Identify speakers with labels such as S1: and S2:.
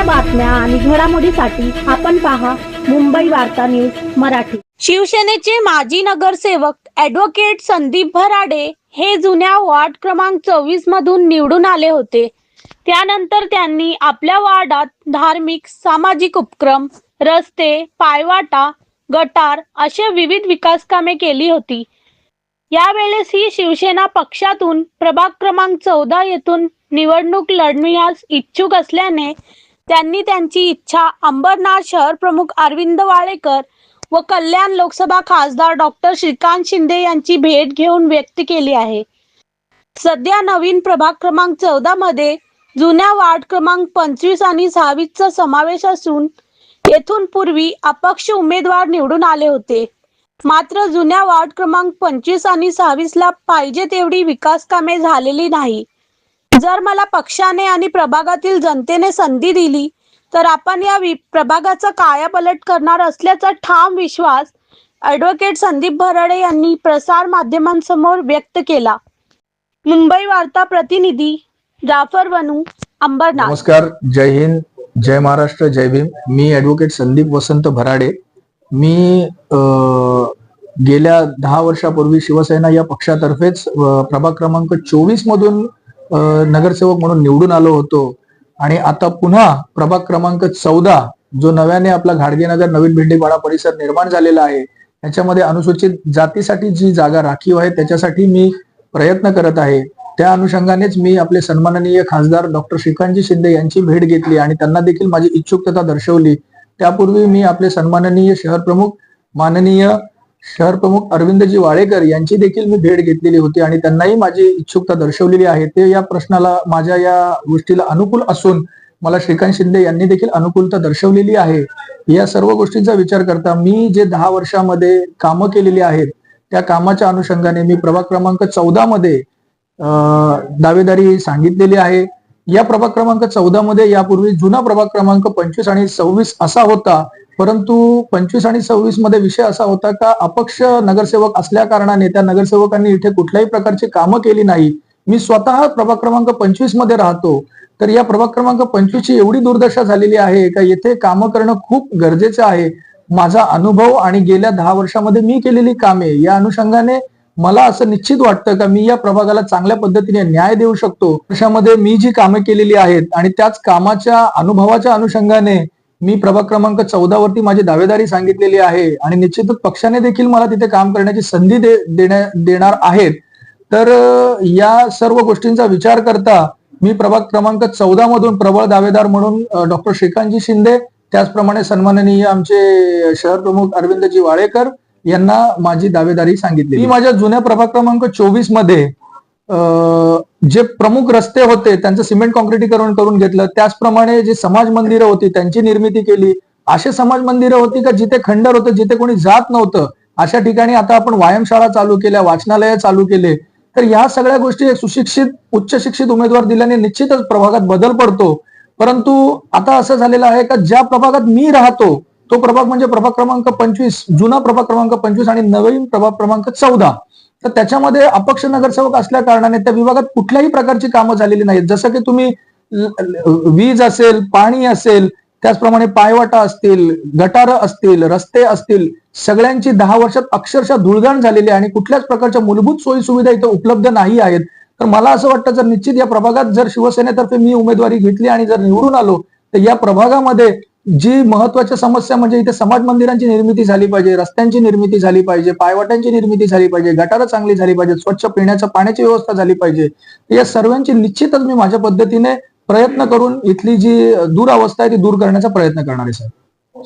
S1: ताज्या बातम्या आणि घडामोडीसाठी आपण पहा मुंबई वार्ता न्यूज मराठी. शिवसेनेचे माजी नगरसेवक ऍडव्होकेट संदीप भराडे हे जुन्या वार्ड क्रमांक चोवीस मधून निवडून आले होते. त्यानंतर त्यांनी आपल्या वार्डात धार्मिक सामाजिक उपक्रम रस्ते पायवाटा गटार असे विविध विकास कामे केली होती. यावेळेस ही शिवसेना पक्षातून प्रभाग क्रमांक चौदा येथून निवडणूक लढविण्यास इच्छुक असल्याने त्यांनी त्यांची इच्छा अंबरनाथ शहर प्रमुख अरविंद वाळेकर व कल्याण लोकसभा खासदार डॉक्टर श्रीकांत शिंदे यांची भेट घेऊन व्यक्त केली आहे. सध्या नवीन प्रभाग क्रमांक चौदा मध्ये जुन्या वार्ड क्रमांक पंचवीस आणि सहावीसचा समावेश असून येथून पूर्वी अपक्ष उमेदवार निवडून आले होते. मात्र जुन्या वार्ड क्रमांक पंचवीस आणि सहावीसला पाहिजे तेवढी विकास कामे झालेली नाही. जर मला पक्षाने आणि प्रभागातील जनतेने संधी दिली तर आपण या वि- प्रभागाचा कायापलट करणार असल्याचा ठाम विश्वास ॲडव्होकेट संदीप भराडे यांनी प्रसार माध्यमांसमोर व्यक्त केला. मुंबई वार्ता प्रतिनिधी जाफर बनू अंबरनाथ.
S2: नमस्कार जय हिंद जय महाराष्ट्र जय भीम. मी ऍडव्होकेट संदीप वसंत भराडे. मी गेल्या दहा वर्षापूर्वी शिवसेना या पक्षातर्फेच प्रभाग क्रमांक चोवीस मधून नगरसेवक म्हणून निवडून आलो होतो. आणि आता पुन्हा प्रभाग क्रमांक चौदा जो नव्याने आपला घाडगेनगर नवीन भिंडीपाडा परिसर निर्माण झालेला आहे त्याच्यामध्ये अनुसूचित जातीसाठी जी जागा राखीव आहे त्याच्यासाठी मी प्रयत्न करत आहे. त्या अनुषंगानेच मी आपले सन्माननीय खासदार डॉक्टर श्रीकांतजी शिंदे यांची भेट घेतली आणि त्यांना देखील माझी इच्छुकता दर्शवली. त्यापूर्वी मी आपले सन्माननीय शहर प्रमुख माननीय शहर प्रमुख अरविंदजी वाळेकर यांची देखील मी भेट घेतलेली होती आणि त्यांनाही माझी इच्छुकता दर्शवलेली आहे. ते या प्रश्नाला माझ्या या गोष्टीला अनुकूल असून मला श्रीकांत शिंदे यांनी देखील अनुकूलता दर्शवलेली आहे. या सर्व गोष्टींचा विचार करता मी जे दहा वर्षामध्ये कामं केलेली आहेत त्या कामाच्या अनुषंगाने मी प्रभाग क्रमांक चौदा मध्ये दावेदारी सांगितलेली आहे. या प्रभाग क्रमांक चौदा मध्ये यापूर्वी जुना प्रभाग क्रमांक पंचवीस आणि सव्वीस असा होता. परंतु पंचवीस आणि सव्वीसमध्ये विषय असा होता का अपक्ष नगरसेवक असल्या कारणाने त्या नगरसेवकांनी इथे कुठल्याही प्रकारची कामं केली नाही. मी स्वतः प्रभाग क्रमांक पंचवीसमध्ये राहतो. तर या प्रभाग क्रमांक पंचवीस ची एवढी दुर्दशा झालेली आहे का येथे कामं करणं खूप गरजेचं आहे? माझा अनुभव आणि गेल्या दहा वर्षामध्ये मी केलेली कामे या अनुषंगाने मला असं निश्चित वाटतं का मी या प्रभागाला चांगल्या पद्धतीने न्याय देऊ शकतो? वर्षामध्ये मी जी कामे केलेली आहेत आणि त्याच कामाच्या अनुभवाच्या अनुषंगाने मी प्रभाग क्रमांक चौदा वरती माझी दावेदारी सांगितलेली आहे आणि निश्चितच पक्षाने देखील मला तिथे काम करण्याची संधी दे, देण्या देणार आहेत. तर या सर्व गोष्टींचा विचार करता मी प्रभाग क्रमांक चौदा मधून प्रबळ दावेदार म्हणून डॉक्टर श्रीकांतजी शिंदे त्याचप्रमाणे सन्माननीय आमचे शहर प्रमुख अरविंदजी वाळेकर यांना माझी दावेदारी सांगितली मी माझ्या जुन्या प्रभाग क्रमांक चोवीसमध्ये जे प्रमुख रस्ते होते त्यांचं सिमेंट कॉन्क्रिटीकरण करून घेतलं. त्याचप्रमाणे जे समाज मंदिरं होती त्यांची निर्मिती केली. असे समाज मंदिरं होती का जिथे खंडर होतं जिथे कोणी जात नव्हतं अशा ठिकाणी आता आपण व्यायामशाळा चालू केल्या वाचनालय चालू केले. तर या सगळ्या गोष्टी एक सुशिक्षित उच्च शिक्षित उमेदवार दिल्याने निश्चितच प्रभागात बदल पडतो. परंतु आता असं झालेलं आहे का ज्या प्रभागात मी राहतो तो प्रभाग म्हणजे प्रभाग क्रमांक पंचवीस जुना प्रभाग क्रमांक पंचवीस आणि नवीन प्रभाग क्रमांक चौदा. तर त्याच्यामध्ये अपक्ष नगरसेवक असल्या कारणाने त्या विभागात कुठल्याही प्रकारची कामं झालेली नाहीत. जसं की तुम्ही वीज असेल पाणी असेल त्याचप्रमाणे पायवाटा असतील गटारं असतील रस्ते असतील सगळ्यांची दहा वर्षात अक्षरशः धुळगाण झालेली आहे आणि कुठल्याच प्रकारच्या मूलभूत सोयी सुविधा इथं उपलब्ध नाही आहेत. तर मला असं वाटतं जर निश्चित या प्रभागात जर शिवसेनेतर्फे मी उमेदवारी घेतली आणि जर निवडून आलो तर या प्रभागामध्ये जी महत्त्वाच्या समस्या म्हणजे इथे समाज मंदिरांची निर्मिती झाली पाहिजे रस्त्यांची निर्मिती झाली पाहिजे पायवाट्यांची निर्मिती झाली पाहिजे गटारं चांगली झाली पाहिजे स्वच्छ पिण्याच्या पाण्याची व्यवस्था झाली पाहिजे. या सर्वांची निश्चितच मी माझ्या पद्धतीने प्रयत्न करून इथली जी दुरावस्था आहे ती दूर करण्याचा प्रयत्न करणार आहे साहेब.